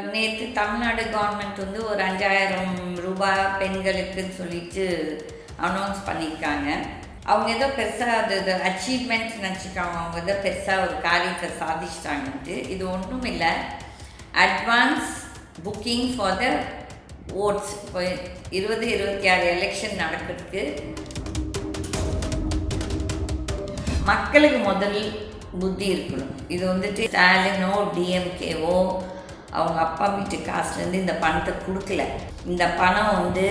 நேற்று தமிழ்நாடு கவர்மெண்ட் வந்து ஒரு அஞ்சாயிரம் ரூபாய் பெண்களுக்குன்னு சொல்லிட்டு அனௌன்ஸ் பண்ணியிருக்காங்க அவங்க ஏதோ பெருசாக அது அச்சீவ்மெண்ட் நினச்சிக்காங்க அவங்க ஏதோ பெருசாக ஒரு காரியத்தை சாதிச்சிட்டாங்கன்ட்டு. இது ஒன்றும் இல்லை. Advance booking for the votes இப்போ இருபது இருபத்தி ஆறு எலெக்ஷன் நடக்கிறதுக்கு மக்களுக்கு முதல் புத்தி இருக்கணும். இது வந்துட்டு ஸ்டாலினோ டிஎம்கேவோ அவங்க அப்பா வீட்டு காசுலேருந்து இந்த பணத்தை கொடுக்கல. இந்த பணம் வந்து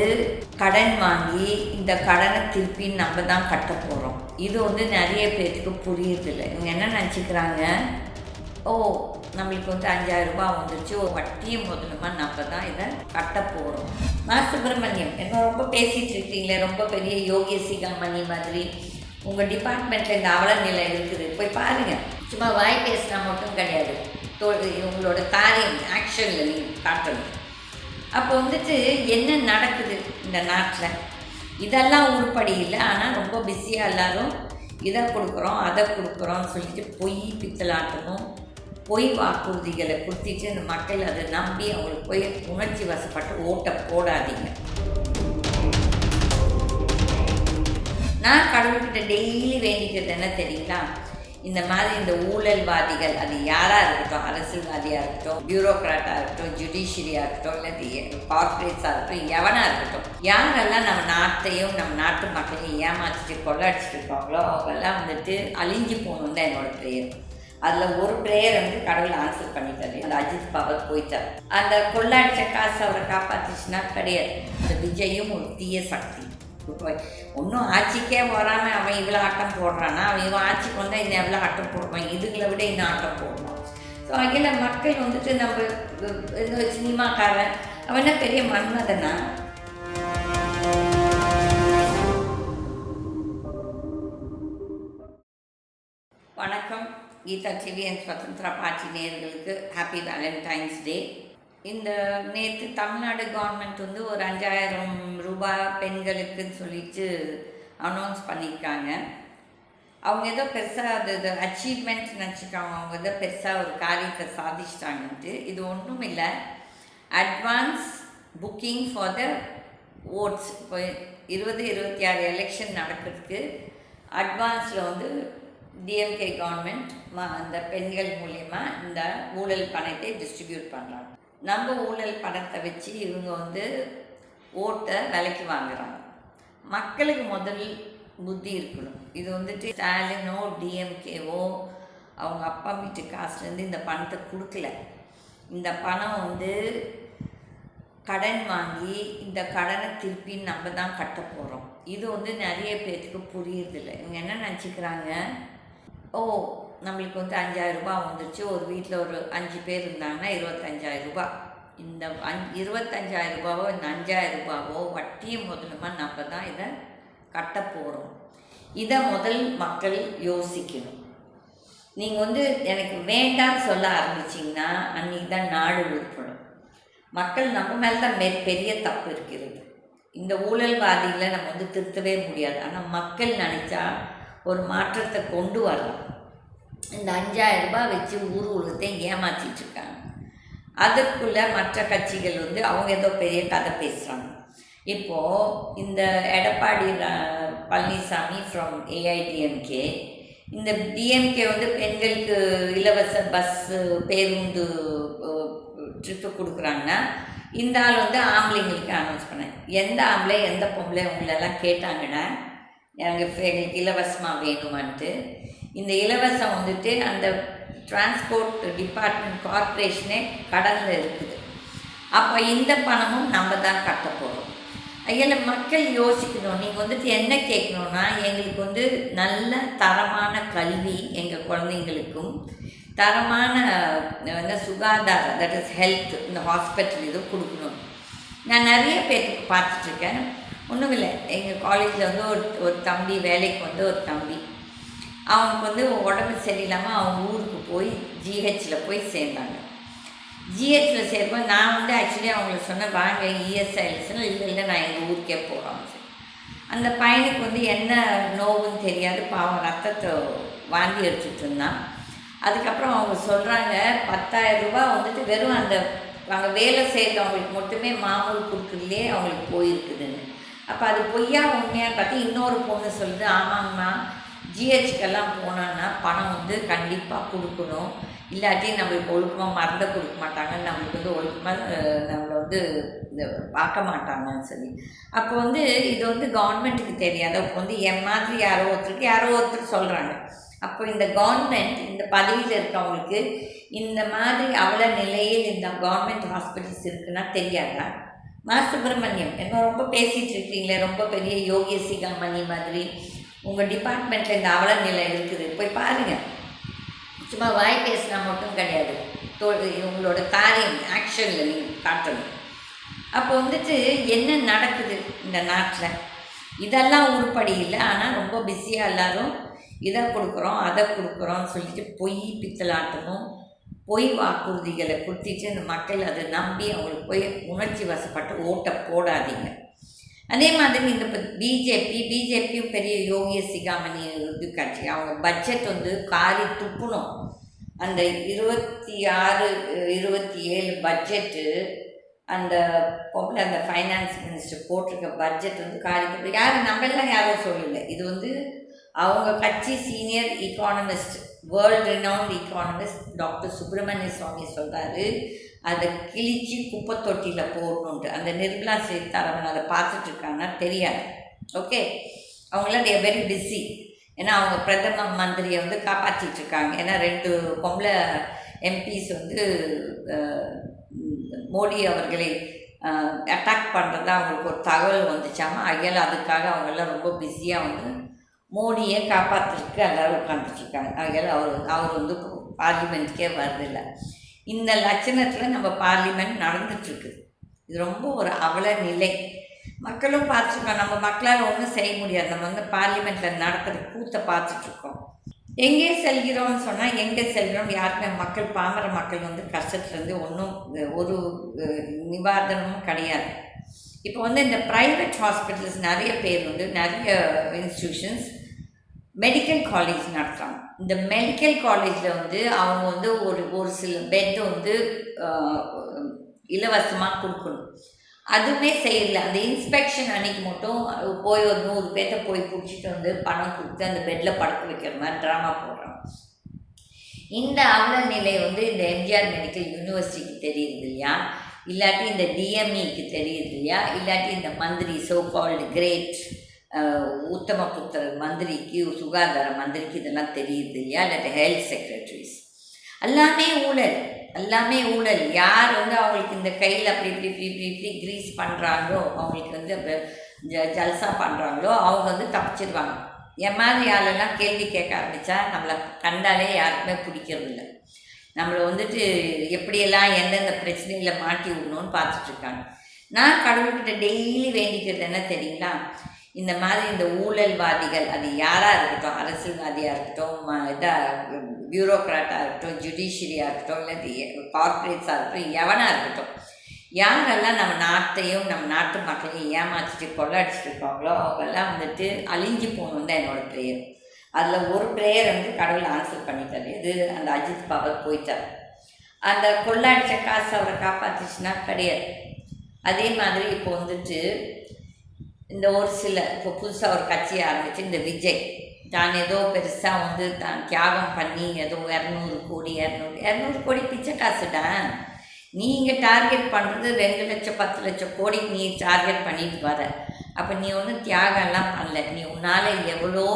கடன் வாங்கி இந்த கடனை திருப்பி நம்ம தான் கட்ட போகிறோம் இது வந்து நிறைய பேர்த்துக்கு புரியறதில்லை. இவங்க என்ன நினச்சிக்கிறாங்க? ஓ நம்மளுக்கு வந்து அஞ்சாயிரம் ரூபாய் வந்துருச்சு. ஒரு வட்டியும் முதலுமா நம்ம தான் இதை கட்ட போகிறோம் நான் சுப்பிரமணியம் என்ன ரொம்ப பேசிகிட்டு இருக்கீங்களே? ரொம்ப பெரிய யோகேசிகா சிகாமணி மாதிரி. உங்கள் டிபார்ட்மெண்ட்டில் இந்த அவல நிலை இருக்குது. போய் பாருங்கள் சும்மா வாய் பேசினா மட்டும் கிடையாது. உங்களோட காரியம் ஆக்ஷனில் நீங்கள் காட்டணும். அப்போ வந்துட்டு என்ன நடக்குது இந்த நாட்டில்? இதெல்லாம் உருப்படி இல்லை ஆனால் ரொம்ப பிஸியாக எல்லாரும் இதை கொடுக்குறோம் அதை கொடுக்குறோம்னு சொல்லிட்டு பொய் பித்தலாட்டமும் பொய் வாக்குறுதிகளை கொடுத்துட்டு அந்த மக்கள் அதை நம்பி அவங்களுக்கு போய் உணர்ச்சி வசப்பட்டு ஓட்டை போடாதீங்க. நான் கடவுள்கிட்ட டெய்லி வேண்டிக்கிறது என்ன தெரியுங்களா? இந்த மாதிரி இந்த ஊழல்வாதிகள் அது யாராக இருக்கட்டும் அரசியல்வாதியாக இருக்கட்டும் பியூரோக்ராட்டாக இருக்கட்டும் ஜுடிஷியரியாக இருக்கட்டும் இல்லை கார்பரேட்ஸாக இருக்கட்டும் எவனாக இருக்கட்டும் யாரெல்லாம் நம்ம நாட்டையும் நம்ம நாட்டு மக்களையும் ஏமாற்றிட்டு கொள்ளடிச்சிட்டு இருக்காங்களோ அவங்கெல்லாம் வந்துட்டு அழிஞ்சு போகணும் தான் என்னோட ப்ரேயர் அதில் ஒரு ப்ரேயர் வந்து கடவுள் ஆன்சர் பண்ணிட்டாரு. அந்த அஜித் பவர் போயிட்டார். அந்த கொள்ளாடிச்ச காசு அவரை காப்பாத்துச்சுன்னா கிடையாது. அந்த விஜயும் ஒரு தீய சக்தி. ஒன்றும் ஆட்சிக்கே வராமல் அவன் இவ்வளோ ஆட்டம் போடுறான்னா அவன் இவன் ஆட்சிக்கு வந்தால் இன்னும் எவ்வளோ ஆட்டம் போடுவான்? இதுகளை விட இன்னும் ஆட்டம் போடுவான் ஸோ அதில் மக்கள் வந்துட்டு நம்ம இந்த சினிமாக்காரன் அவன் என்ன பெரிய மன்மதனா? வணக்கம். கீதா டிவி அண்ட் சுதந்திர பார்ட்டி நேர்களுக்கு ஹாப்பி வேலண்டைன்ஸ் டே இந்த நேற்று தமிழ்நாடு கவர்மெண்ட் வந்து ஒரு அஞ்சாயிரம் ரூபாய் பெண்களுக்குன்னு சொல்லிட்டு அனௌன்ஸ் பண்ணியிருக்காங்க அவங்க ஏதோ பெருசாக அது இது அச்சீவ்மெண்ட் நினச்சிக்காங்க அவங்க ஏதோ பெருசாக ஒரு காரியத்தை சாதிச்சிட்டாங்கன்ட்டு. இது ஒன்றும் இல்லை. Advance booking for the votes இப்போ இருபது இருபத்தி ஆறு எலெக்ஷன் நடக்கிறதுக்கு அட்வான்ஸில் வந்து டிஎம்கே கவர்மெண்ட் அந்த பெண்கள் மூலயமா இந்த ஊழல் பணத்தை டிஸ்ட்ரிபியூட் பண்ணுறாங்க நம்ம ஊழல் பணத்தை வச்சு இவங்க வந்து ஓட்டை விலைக்கு வாங்குறாங்க. மக்களுக்கு முதல் புத்தி இருக்கணும். இது வந்துட்டு ஸ்டாலினோ டிஎம்கேவோ அவங்க அப்பா வீட்டு காசுலேருந்து இந்த பணத்தை கொடுக்கல. இந்த பணம் வந்து கடன் வாங்கி இந்த கடனை திருப்பி நம்ம தான் கட்ட போகிறோம் இது வந்து நிறைய பேர்த்துக்கு புரியுறதில்ல. இவங்க என்ன நினச்சிக்கிறாங்க? ஓ நம்மளுக்கு வந்து அஞ்சாயிரம் ரூபாய் வந்துருச்சு. ஒரு வீட்டில் ஒரு அஞ்சு பேர் இருந்தாங்கன்னா இருபத்தஞ்சாயிரம் ரூபாய். இந்த அஞ் இருபத்தஞ்சாயிரம் ரூபாவோ இந்த அஞ்சாயிரம் ரூபாவோ வட்டியும் முதலுமா நம்ம தான் இதை கட்ட போகிறோம் இதை முதல் மக்கள் யோசிக்கணும். நீங்கள் வந்து எனக்கு வேண்டாம்னு சொல்ல ஆரம்பிச்சிங்கன்னா அன்றைக்கி தான் நாடு உருப்படும். மக்கள் நம்ம மேலே தான் மெ பெரிய தப்பு இருக்கிறது. இந்த ஊழல்வாதிகளை நம்ம வந்து திருத்தவே முடியாது. ஆனால் மக்கள் நினச்சா ஒரு மாற்றத்தை கொண்டு வரலாம். இந்த அஞ்சாயிரம் ரூபாய் வச்சு ஊர் உலகத்தை ஏமாற்றிட்டுருக்காங்க அதுக்குள்ளே மற்ற கட்சிகள் வந்து அவங்க ஏதோ பெரிய கதை பேசுகிறாங்க இப்போது இந்த எடப்பாடி பழனிசாமி ஃப்ரம் ஏஐடிஎம்கே இந்த டிஎம்கே வந்து பெண்களுக்கு இலவச பஸ்ஸு பேருந்து ட்ரிப்பு கொடுக்குறாங்கன்னா இந்த ஆள் வந்து ஆம்பளைங்களுக்கு அனௌன்ஸ் பண்ணேன் எந்த ஆம்பளை எந்த பொம்பளை உங்களெல்லாம் கேட்டாங்கன்னா எனக்கு எங்களுக்கு இலவசமாக வேணுமான்ட்டு. இந்த இலவசம் வந்துட்டு அந்த டிரான்ஸ்போர்ட் டிபார்ட்மெண்ட் கார்ப்பரேஷனே கடனில் இருக்குது. அப்போ இந்த பணமும் நம்ம தான் கட்ட போகிறோம் அதில் மக்கள் யோசிக்கணும். நீங்கள் வந்துட்டு என்ன கேட்கணுன்னா எங்களுக்கு வந்து நல்ல தரமான கல்வி எங்கள் குழந்தைங்களுக்கும் தரமான வந்து சுகாதாரம் தட் இஸ் ஹெல்த் இந்த ஹாஸ்பிட்டல் இது கொடுக்கணும். நான் நிறைய பேருக்கு பார்த்துட்ருக்கேன் ஒன்றும் இல்லை. எங்கள் காலேஜில் வந்து ஒரு ஒரு தம்பி வேலைக்கு வந்து ஒரு தம்பி. அவனுக்கு வந்து உடம்பு சரியில்லாமல் அவங்க ஊருக்கு போய் ஜிஹெச்சில் போய் சேர்ந்தாங்க. ஜிஹெச்சில் சேரும்போது நான் வந்து ஆக்சுவலி அவங்களுக்கு சொன்னேன் வாங்க இஎஸ்ஐஎல்ஸ்னு இல்லை இல்லை நான் எங்கள் ஊருக்கே போகிறோம் அந்த பையனுக்கு வந்து என்ன நோவுன்னு தெரியாது பாவம் ரத்தத்தை வாங்கி எடுத்துட்டு இருந்தான். அதுக்கப்புறம் அவங்க சொல்கிறாங்க பத்தாயிரம் ரூபா வந்துட்டு வெறும் அந்த அவங்க வேலை செய்கிறவங்களுக்கு மட்டுமே மாமூல் கொடுக்குறதுலே அவங்களுக்கு போயிருக்குதுன்னு. அப்போ அது பொய்யா உண்மையாக பார்த்து இன்னொரு பொண்ணு சொல்லுது ஆமாங்கம்மா ஜிஹெச்க்கெல்லாம் போனோன்னா பணம் வந்து கண்டிப்பாக கொடுக்கணும். இல்லாட்டி நம்மளுக்கு ஒழுக்கமாக மறந்த கொடுக்க மாட்டாங்கன்னு நம்மளுக்கு வந்து ஒழுக்கமாக நம்மளை வந்து இந்த பார்க்க மாட்டாங்கன்னு சொல்லி. அப்போ வந்து இது வந்து கவர்மெண்ட்டுக்கு தெரியாது. அப்போ வந்து என் மாதிரி யாரோ ஒருத்தருக்கு யாரோ ஒருத்தர் சொல்கிறாங்க அப்போ இந்த கவர்மெண்ட் இந்த பதவியில் இருக்கவங்களுக்கு இந்த மாதிரி அவல நிலையில் இந்த கவர்மெண்ட் ஹாஸ்பிட்டல்ஸ் இருக்குன்னா தெரியாதா? மா சுப்பிரமணியம் என்ன ரொம்ப பேசிகிட்டு இருக்கீங்களே ரொம்ப பெரிய யோகி சிகாமணி மாதிரி. உங்கள் டிபார்ட்மெண்ட்டில் இந்த அவல நிலை இருக்குது. போய் பாருங்கள் சும்மா வாய் பேசினா மட்டும் கிடையாது. தோ உங்களோட காரியம் ஆக்ஷனில் நீங்கள் காட்டணும். அப்போ வந்துட்டு என்ன நடக்குது இந்த நாட்டில்? இதெல்லாம் உருப்படி இல்லை. ஆனால் ரொம்ப பிஸியாக எல்லோரும் இதை கொடுக்குறோம் அதை கொடுக்குறோம்னு சொல்லிட்டு பொய் பித்தலாட்டமும் பொய் வாக்குறுதிகளை கொடுத்துட்டு இந்த மக்கள் அதை நம்பி அவங்களுக்கு போய் உணர்ச்சி வசப்பட்டு ஓட்டை போடாதீங்க. அதே மாதிரி இந்த பிஜேபி பிஜேபியும் பெரிய யோகி சிகாமணி இது கட்சி. அவங்க பட்ஜெட் வந்து காரி துப்புணும். அந்த இருபத்தி ஆறு இருபத்தி ஏழு பட்ஜெட்டு அந்த பொம்பளை அந்த ஃபைனான்ஸ் மினிஸ்டர் போட்டிருக்க பட்ஜெட் வந்து காரி யாரும் நம்மளாம் யாரும் சொல்லலை. இது வந்து அவங்க கட்சி senior economist world renowned economist doctor Subramaniya Swamy சொல்கிறாரு அதை கிழிச்சு குப்பை தொட்டியில் போடணுன்ட்டு அந்த நிர்மலா சீதாராமன் அதை பார்த்துட்டு இருக்காங்கன்னா தெரியாது ஓகே அவங்களாம் தேர் வெரி பிஸி ஏன்னா அவங்க பிரதம மந்திரியை வந்து காப்பாற்றிட்டு இருக்காங்க ஏன்னா ரெண்டு பொம்பளை எம்பிஸ் வந்து மோடி அவர்களை அட்டாக் பண்ணுறதா அவங்களுக்கு ஒரு தகவல் வந்துச்சாமா அகையில் அதுக்காக அவங்கெல்லாம் ரொம்ப பிஸியாக வந்து மோடியை காப்பாற்றுறதுக்கு எல்லோரும் உட்காந்துட்ருக்காங்க அகையில் அவர் அவர் வந்து பார்லிமெண்ட்டுக்கே வரதில்லை இந்த லட்சணத்தில் நம்ம பார்லிமெண்ட் நடந்துட்டுருக்குது இது ரொம்ப ஒரு அவல நிலை. மக்களும் பார்த்துருக்கோம். நம்ம மக்களால் ஒன்றும் செய்ய முடியாது. நம்ம வந்து பார்லிமெண்ட்டில் நடக்கிற கூத்தை பார்த்துட்ருக்கோம் எங்கே செல்கிறோம்னு சொன்னால் எங்கே செல்கிறோம் யாருக்குமே மக்கள் பாமர மக்கள் வந்து கஷ்டத்துலேருந்து ஒன்றும் ஒரு நிவாரணமும் கிடையாது. இப்போ வந்து இந்த ப்ரைவேட் ஹாஸ்பிட்டல்ஸ் நிறைய பேர் வந்து நிறைய இன்ஸ்டியூஷன்ஸ் மெடிக்கல் காலேஜ் நடத்துகிறாங்க இந்த மெடிக்கல் காலேஜில் வந்து அவங்க வந்து ஒரு ஒரு சில பெட் வந்து இலவசமாக கொடுக்கணும். அதுவுமே செய்யல. அந்த இன்ஸ்பெக்ஷன் அன்னைக்கு மட்டும் போய் ஒரு நூறு பேர்த்த போய் பிடிச்சிட்டு வந்து பணம் கொடுத்து அந்த பெட்டில் படுக்க வைக்கிற மாதிரி ட்ராமா போடுறாங்க. இந்த அவல நிலை வந்து இந்த எம்ஜிஆர் மெடிக்கல் யூனிவர்சிட்டிக்கு தெரியுது இல்லையா? இல்லாட்டி இந்த டிஎம்இக்கு தெரியுது இல்லையா? இல்லாட்டி இந்த மந்திரி சோ கால்டு கிரேட் உத்தம உத்தமபுத்திர மந்திரிக்கு சுகாதார மந்திரிக்கு இதெல்லாம் தெரியுது இல்லையா இல்லாட்டி ஹெல்த் செக்ரட்டரிஸ் எல்லாமே ஊழல் எல்லாமே ஊழல் யார் வந்து அவங்களுக்கு இந்த கையில் அப்படி இப்படி இப்படி இப்படி இப்படி க்ரீஸ் பண்ணுறாங்களோ அவங்களுக்கு வந்து ஜ ஜல்சா பண்ணுறாங்களோ அவங்க வந்து தப்பிச்சிடுவாங்க என் மாதிரி ஆளெல்லாம் கேள்வி கேட்க ஆரம்பித்தா நம்மளை கண்டாலே யாருக்குமே பிடிக்கிறதில்ல நம்மளை வந்துட்டு எப்படியெல்லாம் எந்தெந்த பிரச்சனையில் மாட்டி விடணும்னு பார்த்துட்ருக்காங்க நான் கடவுள்கிட்ட டெய்லி வேண்டிக்கிறது என்ன தெரியுங்களா இந்த மாதிரி இந்த ஊழல்வாதிகள் அது யாராக இருக்கட்டும் அரசியல்வாதியாக இருக்கட்டும் இதாக பியூரோக்ராட்டாக இருக்கட்டும் ஜுடிஷியரியாக இருக்கட்டும் இல்லை கார்பரேட்ஸாக இருக்கட்டும் எவனாக இருக்கட்டும் யாரெல்லாம் நம்ம நாட்டையும் நம்ம நாட்டு மக்களையும் ஏமாற்றிட்டு கொள்ளடிச்சிட்டு இருக்காங்களோ அவங்கெல்லாம் வந்துட்டு அழிஞ்சு போகணும் தான் என்னோடய ப்ரேயர் அதில் ஒரு ப்ரேயர் வந்து கடவுள் ஆன்சர் பண்ணிட்டாரு. இது அந்த அஜித் பவர் போயிட்டார். அந்த கொள்ளாடிச்ச காசு அவரை காப்பாத்துச்சுன்னா கிடையாது. அதே மாதிரி இப்போ வந்துட்டு இந்த ஒரு சில இப்போ புதுசாக ஒரு கட்சி ஆரம்பிச்சு இந்த விஜய். தான் ஏதோ பெருசாக வந்து தான் தியாகம் பண்ணி ஏதோ இரநூறு கோடி இரநூறு இரநூறு கோடி பிச்சை காசுடா நீங்கள் டார்கெட் பண்ணுறது ரெண்டு லட்சம் பத்து லட்சம் கோடி நீ டார்கெட் பண்ணிட்டு வர. அப்போ நீ ஒன்றும் தியாகம்லாம் பண்ணல. நீ உன்னால் எவ்வளோ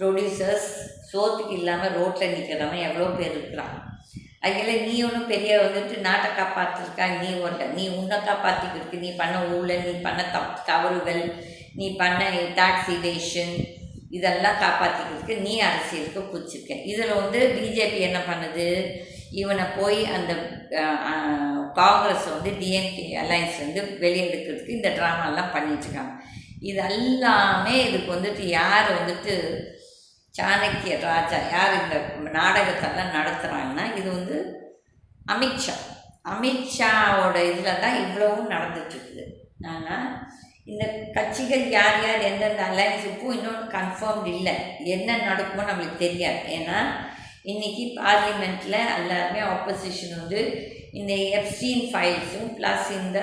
ப்ரொடியூசர்ஸ் சோத்துக்கு இல்லாமல் ரோட்டில் நிற்கிறவன் எவ்வளோ பேர் இருக்கிறான். அதில் நீ ஒன்றும் பெரிய வந்துட்டு நாட்டை காப்பாற்றிருக்கா நீ ஒன்றை நீ உன்னை காப்பாற்றிக்கிறதுக்கு நீ பண்ண ஊழல் நீ பண்ண தப் தவறுகள் நீ பண்ண டாக்ஸ் இவேஷன் இதெல்லாம் காப்பாற்றிக்கிறதுக்கு நீ அரசியலுக்கு பிடிச்சிருக்க இதில் வந்து பிஜேபி என்ன பண்ணுது? இவனை போய் அந்த காங்கிரஸ் வந்து டிஎம்கே அலையன்ஸ் வந்து வெளியெடுக்கிறதுக்கு இந்த ட்ராமாலாம் பண்ணிட்டுருக்காங்க இது எல்லாமே இதுக்கு வந்துட்டு யார் வந்துட்டு சாணக்கிய ராஜா யார் இந்த நாடகத்தெல்லாம் நடத்துகிறாங்கன்னா இது வந்து அமித்ஷா. அமித்ஷாவோட இதில் தான் இவ்வளவும் நடந்துட்டுருக்குது ஆனால் இந்த கட்சிகள் யார் யார் எந்தெந்த அலையன்ஸ் இன்னொன்று கன்ஃபார்ம் இல்லை. என்ன நடக்குமோ நம்மளுக்கு தெரியாது. ஏன்னா இன்றைக்கி பார்லிமெண்ட்டில் எல்லாருமே ஆப்போசிஷன் வந்து இந்த எஃப்சின் ஃபைல்ஸும் ப்ளஸ் இந்த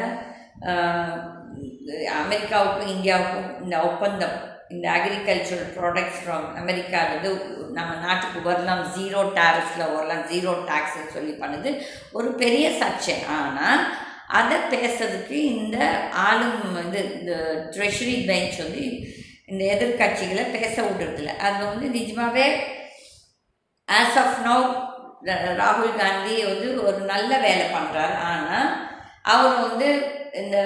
அமெரிக்காவுக்கும் இந்தியாவுக்கும் இந்த ஒப்பந்தம். இந்த அக்ரிகல்ச்சரல் ப்ராடக்ட்ஸ் ஃப்ரம் அமெரிக்காவிலேருந்து நம்ம நாட்டுக்கு வரலாம் ஜீரோ டேரிஃபில் வரலாம் ஜீரோ டேக்ஸ்ன்னு சொல்லி பண்ணுது. ஒரு பெரிய சர்ச்சை. ஆனால் அதை பேசுறதுக்கு இந்த ஆளும் வந்து இந்த ட்ரெஷரி பெஞ்ச் வந்து இந்த எதிர்க்கட்சிகளை பேச விடுறதில்ல. அது வந்து நிஜமாகவே ஆஸ் ஆஃப் நோ ராகுல் காந்தி வந்து ஒரு நல்ல வேலை பண்ணுறார் ஆனால் அவர் வந்து இந்த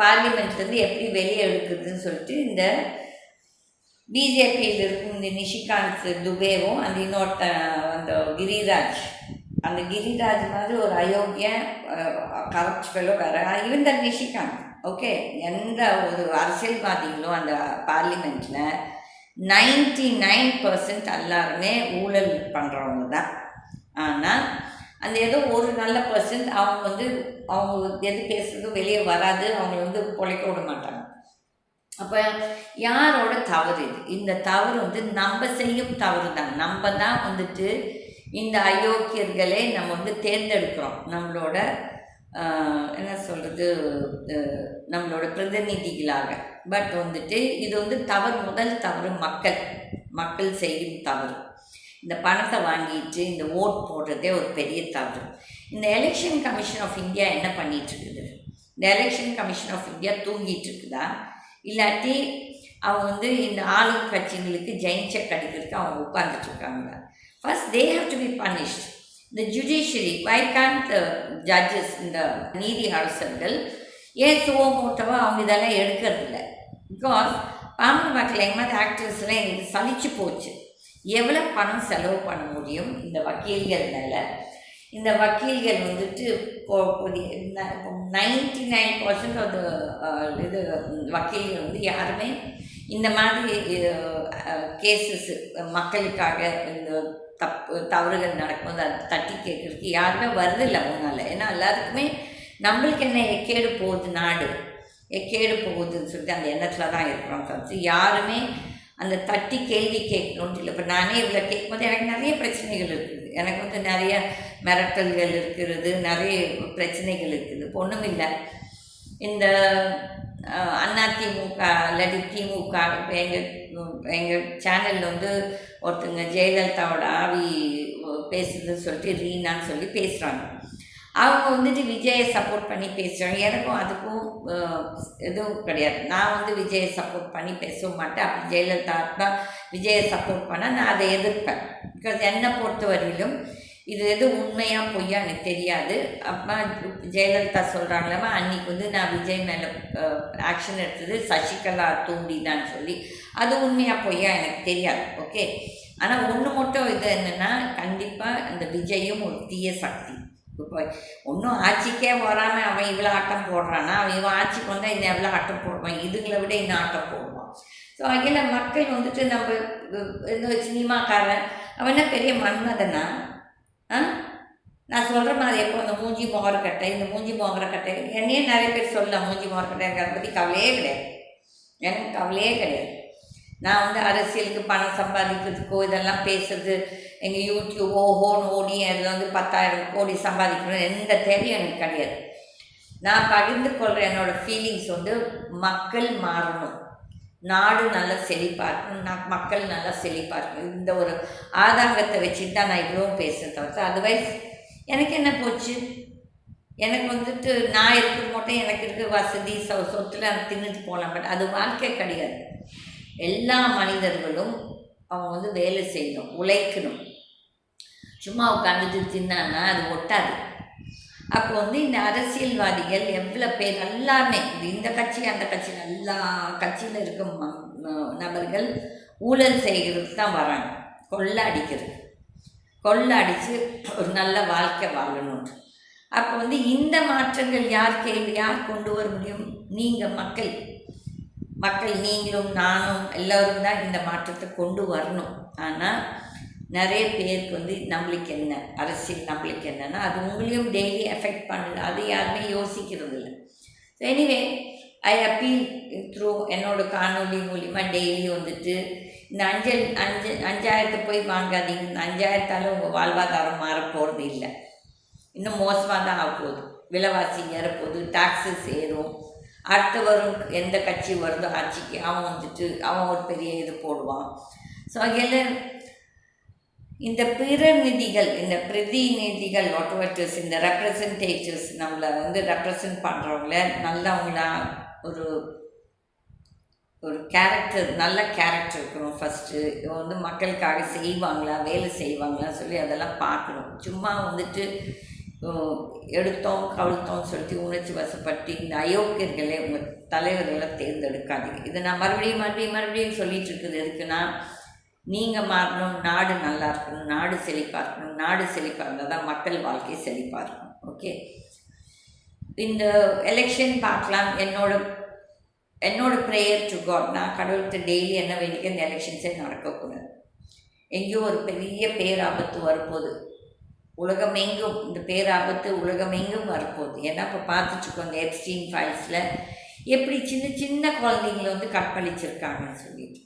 பார்லிமெண்ட்லேருந்து எப்படி வெளியே எடுக்குதுன்னு சொல்லிட்டு இந்த பிஜேபியில் இருக்கும் இந்த நிஷிகாந்த் துபேவும் அந்த இன்னொருத்த அந்த கிரிராஜ். அந்த கிரிராஜ் மாதிரி ஒரு அயோக்கிய கரப்ட் ஃபெல்லோ வேற ஈவன் த நிஷிகாந்த். ஓகே எந்த ஒரு அரசியல்வாதிகளும் அந்த பார்லிமெண்ட்டில் நைன்டி நைன் பர்சன்ட் எல்லாருமே ஊழல் பண்ணுறவங்க தான். ஆனால் அந்த ஏதோ ஒரு நல்ல பர்சன்ட் அவங்க வந்து அவங்க எது பேசுறதும் வெளியே வராது. அவங்கள வந்து பொழைக்க விட மாட்டாங்க. அப்போ யாரோட தவறு இது? இந்த தவறு வந்து நம்ம செய்யும் தவறு தான். நம்ம தான் வந்துட்டு இந்த அயோக்கியர்களே நம்ம வந்து தேர்ந்தெடுக்கிறோம். நம்மளோட என்ன சொல்கிறது நம்மளோட பிரதிநிதிகளாக. பட் வந்துட்டு இது வந்து தவறு முதல் தவறு மக்கள். மக்கள் செய்யும் தவறு. இந்த பணத்தை வாங்கிட்டு இந்த ஓட் போடுறதே ஒரு பெரிய தவறு. இந்த எலெக்ஷன் கமிஷன் ஆஃப் இந்தியா என்ன பண்ணிகிட்ருக்குது இந்த எலெக்ஷன் கமிஷன் ஆஃப் இந்தியா தூங்கிட்டு இருக்குதா? இல்லாட்டி அவங்க வந்து இந்த ஆளும் கட்சிகளுக்கு ஜெயிச்ச கடிக்கிறதுக்கு அவங்க உட்காந்துட்ருக்காங்க first they have to be punished இந்த ஜுடிஷியரி வை கான்ட் ஜட்ஜஸ் இந்த நீதி அரசர்கள் ஏன் சுவோ மூட்டவோ அவங்க இதெல்லாம் எடுக்கிறதில்ல. பிகாஸ் பாம்பு மக்கள் எங்க ஆக்டர்ஸ்லாம் எங்களுக்கு சலிச்சு போச்சு. எவ்வளோ பணம் செலவு பண்ண முடியும் இந்த வக்கீல்கள் மேலே? இந்த வக்கீல்கள் வந்துட்டு நைன்டி நைன் பர்சன்ட் ஆஃப் இது வக்கீல்கள் வந்து யாருமே இந்த மாதிரி கேசஸ் மக்களுக்காக இந்த தப்பு தவறுகள் நடக்கும்போது அதை தட்டி கேட்குறதுக்கு யாருமே வரதில்லை முன்னால். ஏன்னா எல்லாருக்குமே நம்மளுக்கு என்ன எக்கேடு போகுது நாடு எக்கேடு போகுதுன்னு சொல்லிட்டு அந்த எண்ணத்தில் தான் இருக்கிறோம் தவிர்த்து யாருமே அந்த தட்டி கேள்வி கேட்கணும்னு இல்லை இப்போ நானே இவ்வளோ கேட்கும்போது எனக்கு நிறைய பிரச்சனைகள் இருக்குது. எனக்கு வந்து நிறைய மிரட்டல்கள் இருக்கிறது நிறைய பிரச்சனைகள் இருக்குது. ஒன்றும் இல்லை. இந்த அண்ணா திமுக இல்லாட்டி திமுக இப்போ எங்கள் எங்கள் சேனலில் வந்து ஒருத்தங்க ஜெயலலிதாவோட ஆவி பேசுதுன்னு சொல்லிட்டு ரீனான்னு சொல்லி பேசுகிறாங்க அவங்க வந்துட்டு விஜயை சப்போர்ட் பண்ணி பேசுகிறாங்க எனக்கும் அதுக்கும் எதுவும் கிடையாது. நான் வந்து விஜயை சப்போர்ட் பண்ணி பேசவும் மாட்டேன். அப்படி ஜெயலலிதா தான் விஜயை சப்போர்ட் பண்ணால் நான் அதை எதிர்ப்பேன். பிகாஸ் என்னை பொறுத்த வரையிலும் இது எது உண்மையாக பொய்யா எனக்கு தெரியாது. அப்போ ஜெயலலிதா சொல்கிறாங்களா அன்றைக்கி வந்து நான் விஜய் மேலே ஆக்ஷன் எடுத்தது சசிகலா தூண்டிதான்னு சொல்லி. அது உண்மையாக பொய்யா எனக்கு தெரியாது. ஓகே ஆனால் ஒன்று மட்டும் இது என்னென்னா கண்டிப்பாக அந்த விஜயும் ஒரு தீய சக்தி. இப்போ ஒன்றும் ஆட்சிக்கே வராமல் அவன் இவ்வளோ ஆட்டம் போடுறான்னா அவன் இவன் ஆட்சிக்கு வந்தால் இன்னும் எவ்வளோ ஆட்டம் போடுவான்? இதுங்களை விட இன்னும் ஆட்டம் போடுவான். ஸோ அதில் மக்கள் வந்துட்டு நம்ம இந்த சினிமாக்காரன் அவன் என்ன பெரிய மன்மதனா? ஆ? நான் சொல்கிற மாதிரி எப்போ இந்த மூஞ்சி முகரக்கட்டை இந்த மூஞ்சி கட்டை என்னையே நிறைய பேர் சொல்லலாம் மூஞ்சி முகரக்கட்டை எனக்கு அதை பற்றி கவலையே கிடையாது. எனக்கு கவலையே கிடையாது. நான் வந்து அரசியலுக்கு பணம் சம்பாதிக்கிறதுக்கோ இதெல்லாம் பேசுறது எங்கள் யூடியூபோ ஹோன் ஓடி அதில் வந்து பத்தாயிரம் கோடி சம்பாதிக்கணும் எந்த தேவையும் எனக்கு கிடையாது. நான் பகிர்ந்து கொள்கிற என்னோடய ஃபீலிங்ஸ் வந்து மக்கள் மாறணும். நாடு நல்லா செழிப்பாக இருக்கணும். நான் மக்கள் நல்லா செழிப்பாக இருக்கணும். இந்த ஒரு ஆதாங்கத்தை வச்சுட்டு தான் நான் இவ்வளவும் பேசுகிறேன் தவிர்த்து அதர்வைஸ் எனக்கு என்ன போச்சு? எனக்கு வந்துட்டு நான் இருக்கிற மட்டும் எனக்கு இருக்க வசதி சொ சொத்துல நான் தின்னுட்டு போகலாம். பட் அது வாழ்க்கை கிடையாது. எல்லா மனிதர்களும் அவங்க வந்து வேலை செய்யணும் உழைக்கணும். சும்மா உட்காந்துட்டு தின்னான்னா அது ஒட்டாது. அப்போ வந்து இந்த அரசியல்வாதிகள் எவ்வளோ பேர் எல்லாமே இது இந்த கட்சி அந்த கட்சி எல்லா கட்சியில் இருக்கும் நபர்கள் ஊழல் செய்கிறதுக்கு தான் வராங்க. கொள்ளை அடிக்கிறது. கொள்ளை அடித்து ஒரு நல்ல வாழ்க்கை வாழணும். அப்போ வந்து இந்த மாற்றங்கள் யார் கேள்வி யார் கொண்டு வர முடியும்? நீங்கள் மக்கள். மக்கள் நீங்களும் நானும் எல்லோரும் தான் இந்த மாற்றத்தை கொண்டு வரணும். ஆனால் நிறைய பேருக்கு வந்து நம்மளுக்கு என்ன? அரசியல் நம்மளுக்கு என்னன்னா அது உங்களையும் டெய்லி எஃபெக்ட் பண்ணுது. அது யாருமே யோசிக்கிறது இல்லை so anyway I appeal through என்னோடய காணொலி மூலிமா டெய்லி வந்துட்டு இந்த அஞ்சல் அஞ்சு அஞ்சாயிரத்தை போய் வாங்காதீங்க. இந்த அஞ்சாயிரத்தால் உங்கள் வாழ்வாதாரம் மாற போகிறது இல்லை இன்னும் மோசமாக தான் ஆக போகுது விலைவாசி ஏறப்போகுது. டாக்ஸஸ் ஏறும். அடுத்து வரும் எந்த கட்சி வருதோ ஆட்சிக்கு அவன் வந்துட்டு அவன் ஒரு பெரிய இது போடுவான். ஸோ எல்லாம் இந்த பிரதிநிதிகள் இந்த பிரதிநிதிகள் வாட்டவர்டர்ஸ் இந்த ரெப்ரசன்டேட்டிவ்ஸ் நம்மளை வந்து ரெப்ரசன்ட் பண்ணுறவங்கள நல்லவங்களா ஒரு ஒரு கேரக்டர் நல்ல கேரக்டர் இருக்கணும் ஃபஸ்ட்டு இவன் வந்து மக்களுக்காக செய்வாங்களா வேலை செய்வாங்களா சொல்லி அதெல்லாம் பார்க்கணும். சும்மா வந்துட்டு எடுத்தோம் கவிழ்த்தோம் சொல்லிட்டு உணர்ச்சி வசப்பட்டு இந்த அயோக்கியர்களே உங்கள் தலைவர்களை தேர்ந்தெடுக்காதீங்க. இதை நான் மறுபடியும் மறுபடியும் மறுபடியும் சொல்லிட்டு இருக்குது. எதுக்குன்னா நீங்கள் மாறணும் நாடு நல்லா இருக்கணும் நாடு செழிப்பாக இருக்கணும் நாடு செழிப்பாக இருந்தால் தான் மக்கள் வாழ்க்கை செழிப்பாக இருக்கும். ஓகே? இந்த எலெக்ஷன் பார்க்கலாம். என்னோட என்னோட ப்ரேயர் டு காட் நான் கடவுள்கிட்ட டெய்லி என்ன வேண்டிக்க இந்த எலெக்ஷன்ஸே நடக்கக்கூடாது. எங்கேயோ ஒரு பெரிய பேராபத்து வரப்போகுது. உலகமெங்கும் இந்த பேராபத்து உலகமெங்கும் வரப்போகுது. ஏன்னா இப்போ பார்த்துட்ருக்கோம் அந்த எப்ஸ்டீன் ஃபைல்ஸில் எப்படி சின்ன சின்ன குழந்தைங்கள வந்து கற்பழிச்சிருக்காங்கன்னு சொல்லிட்டு.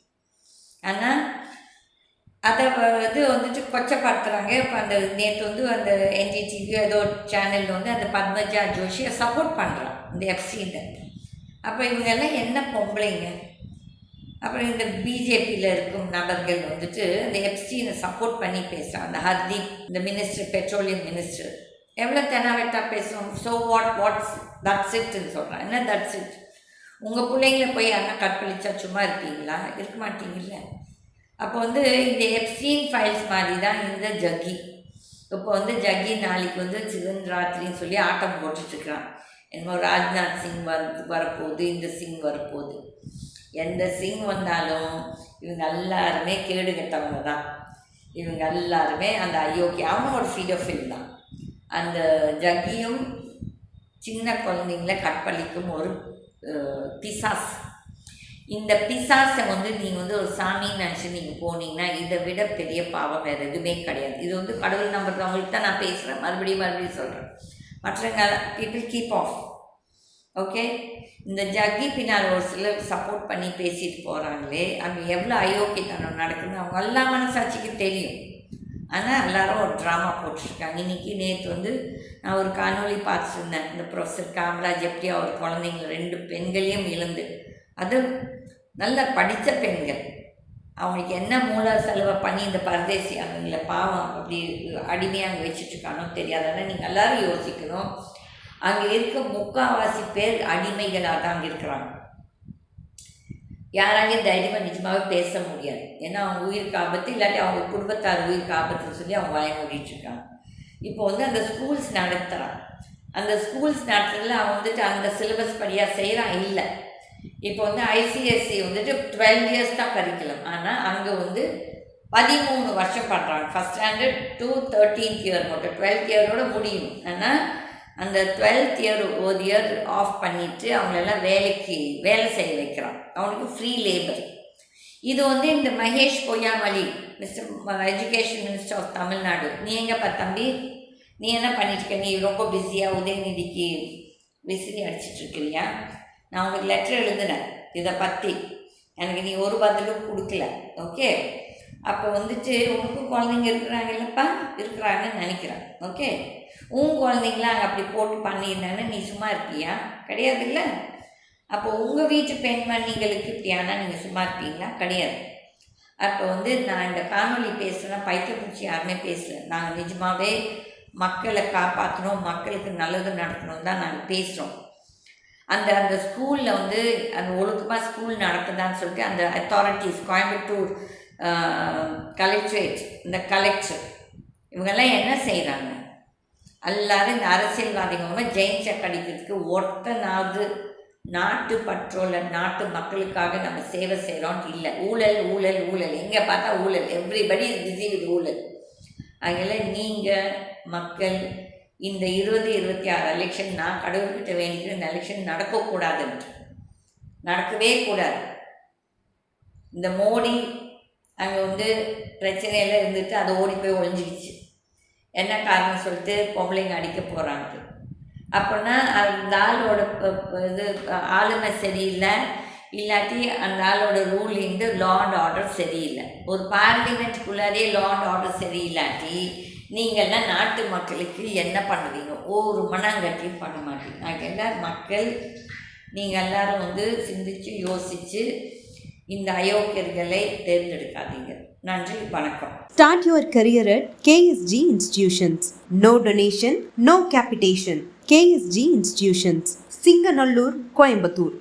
ஆனால் அதை வந்து வந்துட்டு கொச்சப்படுத்துகிறாங்க இப்போ அந்த நேற்று வந்து அந்த என்டிடிவி ஏதோ சேனலில் வந்து அந்த பத்மஜா ஜோஷியை சப்போர்ட் பண்ணுறான் இந்த எஃப்சின்னு அப்போ இவங்கெல்லாம் என்ன பொம்பளைங்க? அப்புறம் இந்த பிஜேபியில் இருக்கும் நபர்கள் வந்துட்டு இந்த எப்ஸ்டீனை சப்போர்ட் பண்ணி பேசுகிறான் அந்த ஹர்தீப் இந்த மினிஸ்டர் பெட்ரோலியம் மினிஸ்டர் எவ்வளோ தெனாவெட்டா பேசுவோம்? ஸோ வாட் வாட்ஸ் தட்ஸ் இட்னு சொல்கிறான் என்ன தட்ஸ் இட் உங்கள் பிள்ளைங்கள போய் யாரா கற்பழிச்சா சும்மா இருப்பீங்களா? இருக்க மாட்டீங்கல்ல. அப்போ வந்து இந்த எப்ஸ்டீன் ஃபைல்ஸ் மாதிரி தான் இந்த ஜக்கி. இப்போ வந்து ஜக்கி நாளைக்கு வந்து சிவன் ராத்திரின்னு சொல்லி ஆட்டம் போட்டுட்ருக்கான் என்னமோ ராஜ்நாத் சிங் வர வரப்போகுது இந்த சிங் வரப்போகுது. எந்த சிங் வந்தாலும் இவங்க எல்லாருமே கேடு கெட்டவங்க தான் இவங்க எல்லாருமே அந்த அயோக்கிய அவனும் ஒரு ஃபீடோஃபில் தான். அந்த ஜக்கியும் சின்ன குழந்தைங்கள கற்பழிக்கும் ஒரு பிசாஸ் இந்த பிசாஸை வந்து நீங்கள் வந்து ஒரு சாமின்னு நினச்சி நீங்கள் போனீங்கன்னா இதை விட பெரிய பாவம் வேறு எதுவுமே கிடையாது. இது வந்து கடவுள் நம்புறவங்கள்ட்ட தான் நான் பேசுகிறேன் மறுபடியும் மறுபடியும் சொல்கிறேன் மற்றவங்க பீப்புள் கீப் ஆஃப் ஓகே இந்த ஜக்கி பின்னால் ஒரு சிலர் சப்போர்ட் பண்ணி பேசிட்டு போகிறாங்களே அங்கே எவ்வளோ அயோக்கியத்தனம் நடக்குதுன்னு அவங்க எல்லா மனசாட்சிக்கு தெரியும். ஆனால் எல்லாரும் ஒரு ட்ராமா போட்டிருக்காங்க. இன்றைக்கி நேற்று வந்து நான் ஒரு காணொளி பார்த்துருந்தேன். இந்த ப்ரொஃபஸர் காமராஜ் எப்படி அவர் குழந்தைங்கள ரெண்டு பெண்களையும் இழந்து அது நல்ல படித்த பெண்கள். அவங்களுக்கு என்ன மூல செலவை பண்ணி இந்த பரதேசி அவங்கள பாவம் அப்படி அடிமையாக அங்கே வச்சுட்ருக்கானோ தெரியாதானே நீங்கள் எல்லோரும் யோசிக்கணும். அங்கே இருக்க முக்காவாசி பேர் அடிமைகளாக தான் அங்கே இருக்கிறாங்க. யாராலையும் தைரியமாக நிஜமாகவே பேச முடியாது. ஏன்னா அவங்க உயிருக்கு ஆபத்து இல்லாட்டி அவங்க குடும்பத்தார் உயிருக்கு ஆபத்துன்னு சொல்லி அவங்க வாய மூடிட்டுருக்காங்க இப்போ வந்து அந்த ஸ்கூல்ஸ் நடத்துகிறான் அந்த ஸ்கூல்ஸ் நடத்துறதுல அவன் வந்துட்டு அந்த சிலபஸ் படியாக செய்கிறான் இல்லை. இப்போ வந்து ஐசிஎஸ்சி வந்துட்டு டுவெல் இயர்ஸ் தான் கரிக்குலம் ஆனால் அங்கே வந்து பதிமூணு வருஷம் பண்ணுறாங்க first standard to thirteenth year மட்டும். டுவெல்த் இயரோட முடியும். ஆனால் அந்த டுவெல்த் இயர் ஒரு இயர் ஆஃப் பண்ணிவிட்டு அவங்களெல்லாம் வேலைக்கு வேலை செய்ய வைக்கிறான். அவனுக்கு ஃப்ரீ லேபர் இது வந்து இந்த Mahesh Poyyamozhi mister education minister of Tamil Nadu. நீ எங்கப்பா தம்பி? நீ என்ன பண்ணிட்டு இருக்க நீ ரொம்ப பிஸியாக உதயநிதிக்கு விசிறி அடிச்சிட்டு நான் உனக்கு லெட்டர் எழுதுனேன். இதை பற்றி எனக்கு நீ ஒரு பதிலும் கொடுக்கல. ஓகே அப்போ வந்துட்டு உனக்கும் குழந்தைங்க இருக்கிறாங்க இல்லைப்பா இருக்கிறாங்கன்னு நினைக்கிறேன். ஓகே உன் குழந்தைங்களாம் அங்கே அப்படி போட்டு பண்ணியிருந்தான்னு நீ சும்மா இருப்பியா? கிடையாது இல்லை? அப்போ உங்கள் வீட்டு பெண்மணிகளுக்கு ஆனால் நீங்கள் சும்மா இருப்பீங்களா? கிடையாது. அப்போ வந்து நான் இந்த காணொலி பேசுகிறேன் பைத்தியப்பூச்சி யாருமே பேசல. நாங்கள் நிஜமாகவே மக்களை காப்பாற்றணும் மக்களுக்கு நல்லது நடத்தணும் தான் நாங்கள் பேசுகிறோம் அந்த அந்த ஸ்கூலில் வந்து அந்த ஒழுக்கமாக ஸ்கூல் நடக்குதான்னு சொல்லிட்டு அந்த அத்தாரிட்டிஸ் கோயம்புத்தூர் கலெக்ட்ரேட் இந்த கலெக்டர் இவங்கெல்லாம் என்ன செய்கிறாங்க எல்லாரும் இந்த அரசியல்வாதிங்க ஜெயின் செக் அடிக்கிறதுக்கு ஒருத்தனாவது நாட்டு பற்றோல நாட்டு மக்களுக்காக நம்ம சேவை செய்கிறோன்ட்டு இல்லை. ஊழல் ஊழல் ஊழல். எங்கே பார்த்தா ஊழல். எவ்ரிபடி இஸ் பிஸி வித் ஊழல். அதனால் நீங்கள் மக்கள் இந்த இருபது இருபத்தி ஆறு எலெக்ஷன் நான் கடவுள்கிட்ட வேண்டிக்கிற இந்த எலெக்ஷன் நடக்கக்கூடாதுன்ட்டு. நடக்கவே கூடாது. இந்த மோடி அங்கே வந்து பிரச்சனையில் இருந்துட்டு அதை ஓடி போய் ஒழிஞ்சிக்கிச்சு என்ன காரணம் சொல்லிட்டு பொம்பளைங்க அடிக்க போகிறாங்க அப்படின்னா அந்த ஆளோட இது ஆளுமை சரியில்லை. இல்லாட்டி அந்த ஆளோட ரூலிங்கு லா அண்ட் ஆர்டர் சரியில்லை. ஒரு பார்லிமெண்ட்டுக்குள்ளாரே லா அண்ட் ஆர்டர் சரியில்லாட்டி நீங்கள்லாம் நாட்டு மக்களுக்கு என்ன பண்ணுவீங்க? ஒவ்வொரு மனங்கட்டியும் பண்ண மாட்டீங்க. அதெல்லாம் மக்கள் நீங்கள் எல்லாரும் வந்து சிந்திச்சு யோசித்து இந்த அயோக்கியர்களை தேர்ந்தெடுக்காதீங்க நன்றி வணக்கம் start your career at KSG institutions no donation no capitation KSG institutions Singanallur Coimbatore